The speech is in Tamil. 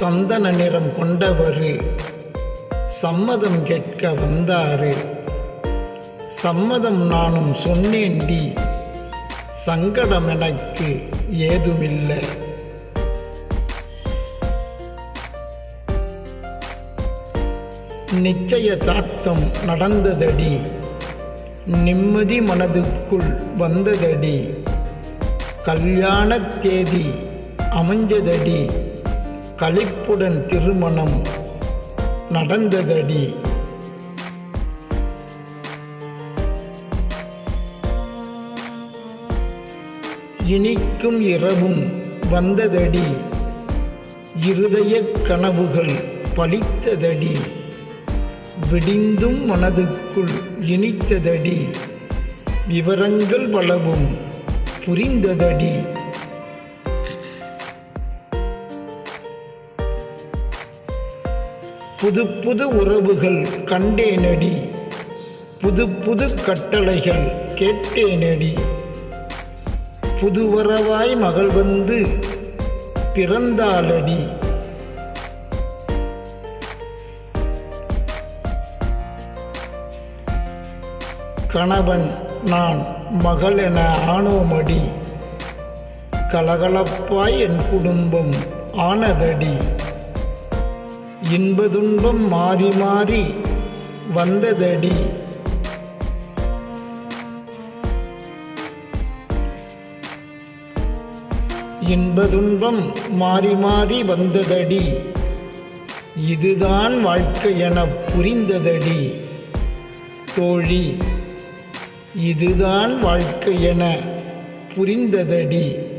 சந்தன நிறம் கொண்டவரு சம்மதம் கேட்க வந்தாரு. சம்மதம் நானும் சொன்னேண்டி சங்கடம் எனக்கு ஏதுமில்லை. நிச்சயதார்த்தம் நடந்ததடி நிம்மதி மனதுக்குள் வந்ததடி கல்யாண தேதி அமைஞ்சதடி களிப்புடன் திருமணம் நடந்ததடி. இனிக்கும் இரவும் வந்ததடி. இருதய கனவுகள் பழித்ததடி விடிந்தும் மனதுக்குள் இனித்ததடி. விவரங்கள் பலவும் புரிந்ததடி. புது புது உறவுகள் கண்டேனடி. புது புது கட்டளைகள் கேட்டேனடி. புதுவரவாய் மகள் வந்து பிறந்தாளடி. கணவன் நான் மகள் என ஆனோமடி. கலகலப்பாய் என் குடும்பம் ஆனதடி. இன்பதுன்பம் மாறி மாறி வந்ததடி. இன்பதுன்பம் மாறி மாறி வந்ததடி. இதுதான் வாழ்க்கை என புரிந்ததடி. தோழி இதுதான் வாழ்க்கை என புரிந்ததடி.